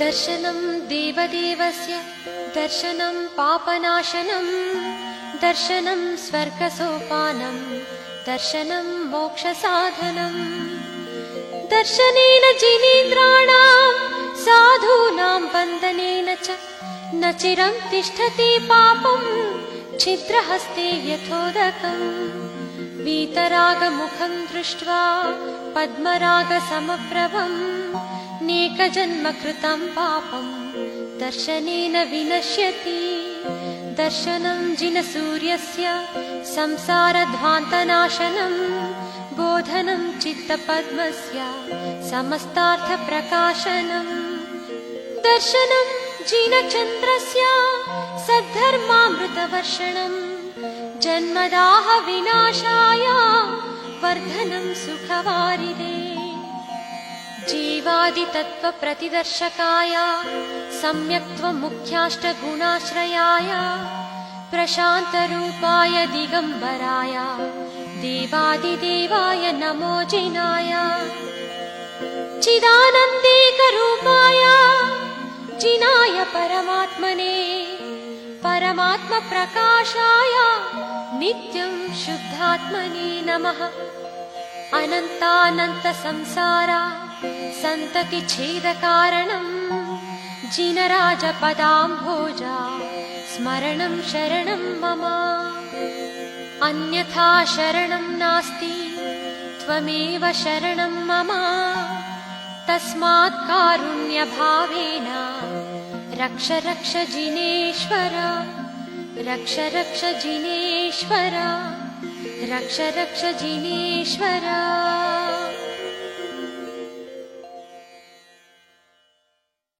दर्शनं देवदेवस्य दर्शनं पापनाशनं दर्शनं स्वर्गसोपानं दर्शनं मोक्षसाधनम् दर्शनेन जिनेन्द्राणां साधूनां बन्धनेन च न चिरं तिष्ठति पापं छिद्रहस्ते यथोदकम् वीतरागमुखं दृष्ट्वा पद्मरागसमप्रभम् नेकजन्म कृतं पापं दर्शनेन विनश्यति। दर्शनं जिनसूर्यस्य संसारध्वान्तनाशनम् बोधनं चित्तपद्मस्य समस्तार्थप्रकाशनम् दर्शनं जिनचन्द्रस्य सद्धर्मामृतवर्षणम् जन्मदाह विनाशाय वर्धनं सुखवारिदे जीवादितत्त्वप्रतिदर्शकाय सम्यक्त्वमुख्याष्टगुणाश्रयाय प्रशान्तरूपाय दिगम्बराय देवादिदेवाय नमो जिनाय। चिदानन्देकरूपाय जिनाय परमात्मने परमात्मप्रकाशाय नित्यं शुद्धात्मने नमः। अनन्तानन्तसंसारा सन्ततिच्छेदकारणम् जिनराजपदाम्भोजा स्मरणं शरणं मम। अन्यथा शरणं नास्ति त्वमेव शरणं मम। तस्मात् कारुण्यभावेन रक्ष रक्ष जिनेश्वर रक्ष रक्ष जिनेश्वर रक्ष रक्ष जिनेश्वर